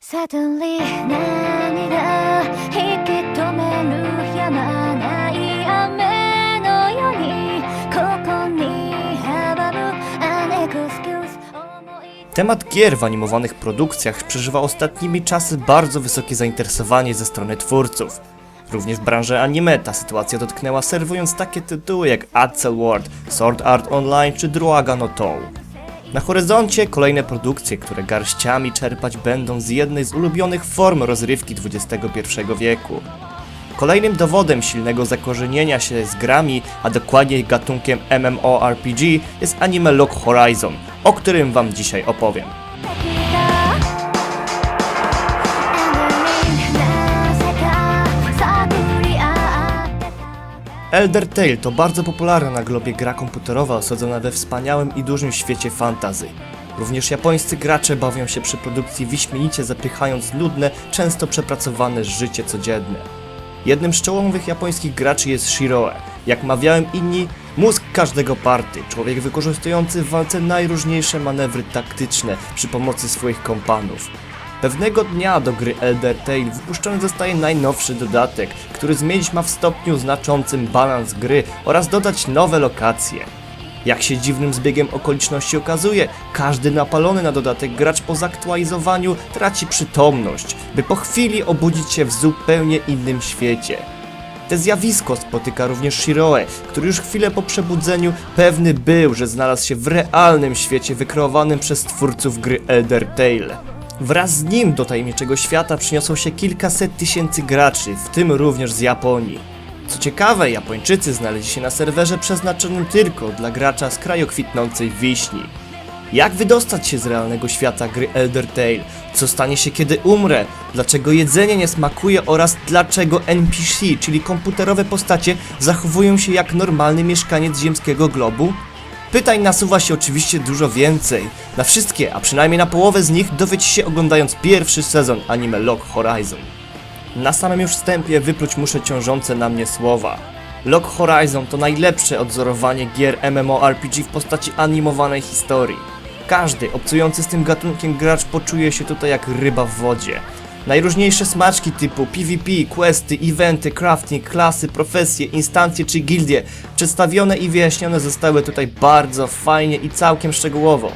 Suddenly 涙引き止める山 Temat gier w animowanych produkcjach przeżywa ostatnimi czasy bardzo wysokie zainteresowanie ze strony twórców. Również w branży anime ta sytuacja dotknęła serwując takie tytuły jak Accel World, Sword Art Online czy Druaga no Tou. Na horyzoncie kolejne produkcje, które garściami czerpać będą z jednej z ulubionych form rozrywki XXI wieku. Kolejnym dowodem silnego zakorzenienia się z grami, a dokładniej gatunkiem MMORPG jest anime Log Horizon, o którym Wam dzisiaj opowiem. Elder Tale to bardzo popularna na globie gra komputerowa osadzona we wspaniałym i dużym świecie fantazy. Również japońscy gracze bawią się przy produkcji wyśmienicie zapychając ludne, często przepracowane życie codzienne. Jednym z czołowych japońskich graczy jest Shiroe. Jak mawiałem inni, mózg każdego party, człowiek wykorzystujący w walce najróżniejsze manewry taktyczne przy pomocy swoich kompanów. Pewnego dnia do gry Elder Tale wypuszczony zostaje najnowszy dodatek, który zmienić ma w stopniu znaczącym balans gry oraz dodać nowe lokacje. Jak się dziwnym zbiegiem okoliczności okazuje, każdy napalony na dodatek gracz po zaktualizowaniu traci przytomność, by po chwili obudzić się w zupełnie innym świecie. Te zjawisko spotyka również Shiroe, który już chwilę po przebudzeniu pewny był, że znalazł się w realnym świecie wykreowanym przez twórców gry Elder Tale. Wraz z nim do tajemniczego świata przyniosło się kilkaset tysięcy graczy, w tym również z Japonii. Co ciekawe, Japończycy znaleźli się na serwerze przeznaczonym tylko dla gracza z kraju kwitnącej wiśni. Jak wydostać się z realnego świata gry Elder Tale? Co stanie się kiedy umrę? Dlaczego jedzenie nie smakuje oraz dlaczego NPC, czyli komputerowe postacie, zachowują się jak normalny mieszkaniec ziemskiego globu? Pytań nasuwa się oczywiście dużo więcej. Na wszystkie, a przynajmniej na połowę z nich dowiecie się oglądając pierwszy sezon anime Log Horizon. Na samym już wstępie wypluć muszę ciążące na mnie słowa. Log Horizon to najlepsze odzorowanie gier MMORPG w postaci animowanej historii. Każdy obcujący z tym gatunkiem gracz poczuje się tutaj jak ryba w wodzie. Najróżniejsze smaczki typu PvP, questy, eventy, crafting, klasy, profesje, instancje czy gildie przedstawione i wyjaśnione zostały tutaj bardzo fajnie i całkiem szczegółowo.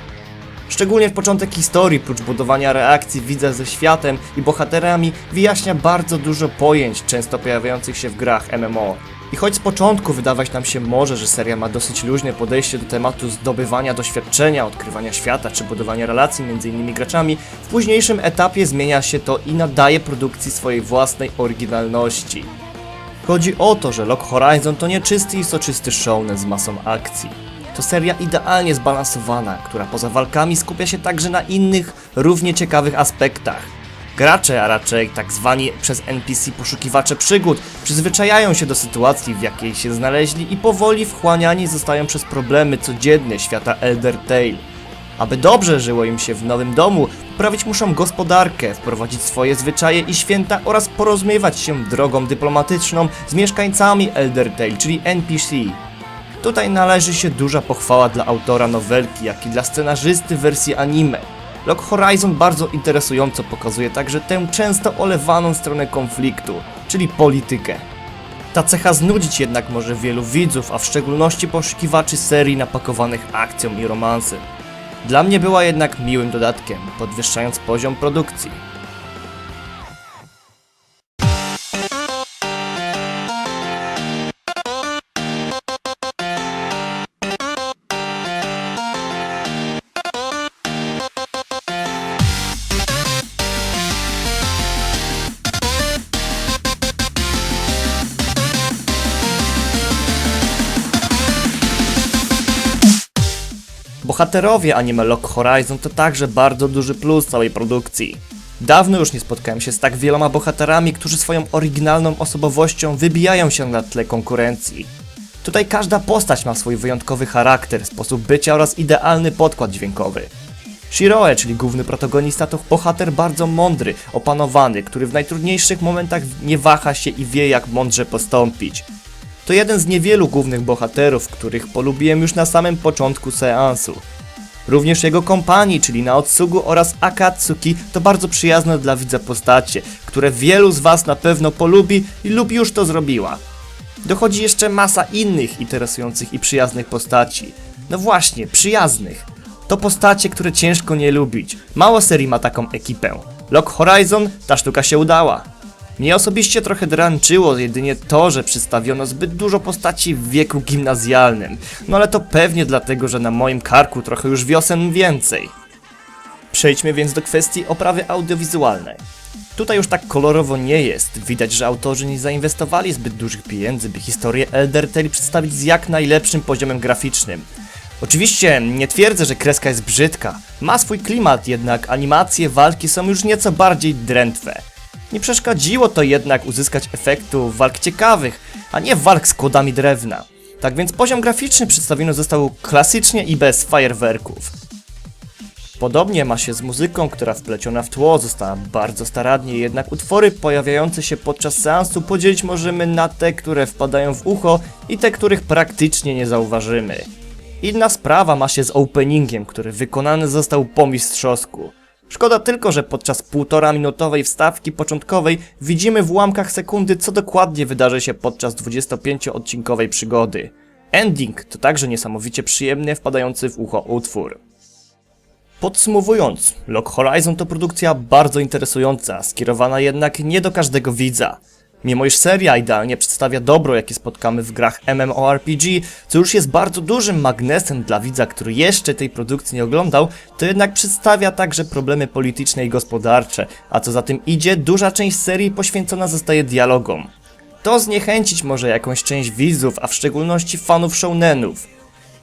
Szczególnie w początek historii, prócz budowania reakcji widza ze światem i bohaterami, wyjaśnia bardzo dużo pojęć, często pojawiających się w grach MMO. I choć z początku wydawać nam się może, że seria ma dosyć luźne podejście do tematu zdobywania doświadczenia, odkrywania świata czy budowania relacji między innymi graczami, w późniejszym etapie zmienia się to i nadaje produkcji swojej własnej oryginalności. Chodzi o to, że Log Horizon to nie czysty i soczysty shounen z masą akcji. To seria idealnie zbalansowana, która poza walkami skupia się także na innych, równie ciekawych aspektach. Gracze, a raczej tak zwani przez NPC poszukiwacze przygód, przyzwyczajają się do sytuacji, w jakiej się znaleźli i powoli wchłaniani zostają przez problemy codzienne świata Elder Tale. Aby dobrze żyło im się w nowym domu, poprawić muszą gospodarkę, wprowadzić swoje zwyczaje i święta oraz porozumiewać się drogą dyplomatyczną z mieszkańcami Elder Tale, czyli NPC. Tutaj należy się duża pochwała dla autora nowelki, jak i dla scenarzysty wersji anime. Log Horizon bardzo interesująco pokazuje także tę często olewaną stronę konfliktu, czyli politykę. Ta cecha znudzić jednak może wielu widzów, a w szczególności poszukiwaczy serii napakowanych akcją i romansem. Dla mnie była jednak miłym dodatkiem, podwyższając poziom produkcji. Bohaterowie anime Log Horizon to także bardzo duży plus całej produkcji. Dawno już nie spotkałem się z tak wieloma bohaterami, którzy swoją oryginalną osobowością wybijają się na tle konkurencji. Tutaj każda postać ma swój wyjątkowy charakter, sposób bycia oraz idealny podkład dźwiękowy. Shiroe, czyli główny protagonista, to bohater bardzo mądry, opanowany, który w najtrudniejszych momentach nie waha się i wie jak mądrze postąpić. To jeden z niewielu głównych bohaterów, których polubiłem już na samym początku seansu. Również jego kompanii, czyli Naotsugu oraz Akatsuki, to bardzo przyjazne dla widza postacie, które wielu z was na pewno polubi lub już to zrobiła. Dochodzi jeszcze masa innych interesujących i przyjaznych postaci. No właśnie, przyjaznych. To postacie, które ciężko nie lubić. Mało serii ma taką ekipę. Lock Horizon, ta sztuka się udała. Mnie osobiście trochę dręczyło jedynie to, że przedstawiono zbyt dużo postaci w wieku gimnazjalnym. No ale to pewnie dlatego, że na moim karku trochę już wiosen więcej. Przejdźmy więc do kwestii oprawy audiowizualnej. Tutaj już tak kolorowo nie jest. Widać, że autorzy nie zainwestowali zbyt dużych pieniędzy, by historię Elder Tale przedstawić z jak najlepszym poziomem graficznym. Oczywiście nie twierdzę, że kreska jest brzydka. Ma swój klimat, jednak animacje walki są już nieco bardziej drętwe. Nie przeszkodziło to jednak uzyskać efektu walk ciekawych, a nie walk z kłodami drewna. Tak więc poziom graficzny przedstawiony został klasycznie i bez fajerwerków. Podobnie ma się z muzyką, która wpleciona w tło została bardzo starannie, jednak utwory pojawiające się podczas seansu podzielić możemy na te, które wpadają w ucho i te, których praktycznie nie zauważymy. Inna sprawa ma się z openingiem, który wykonany został po mistrzowsku. Szkoda tylko, że podczas półtora minutowej wstawki początkowej widzimy w ułamkach sekundy, co dokładnie wydarzy się podczas 25-odcinkowej przygody. Ending to także niesamowicie przyjemny, wpadający w ucho utwór. Podsumowując, Lock Horizon to produkcja bardzo interesująca, skierowana jednak nie do każdego widza. Mimo iż seria idealnie przedstawia dobro, jakie spotkamy w grach MMORPG, co już jest bardzo dużym magnesem dla widza, który jeszcze tej produkcji nie oglądał, to jednak przedstawia także problemy polityczne i gospodarcze, a co za tym idzie, duża część serii poświęcona zostaje dialogom. To zniechęcić może jakąś część widzów, a w szczególności fanów shounenów.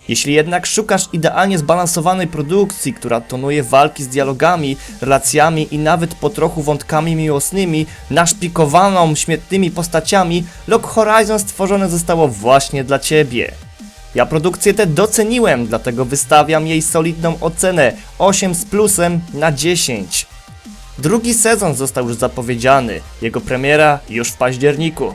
Jeśli jednak szukasz idealnie zbalansowanej produkcji, która tonuje walki z dialogami, relacjami i nawet po trochu wątkami miłosnymi, naszpikowaną śmietnymi postaciami, Lock Horizon stworzone zostało właśnie dla Ciebie. Ja produkcję tę doceniłem, dlatego wystawiam jej solidną ocenę 8 z plusem na 10. Drugi sezon został już zapowiedziany, jego premiera już w październiku.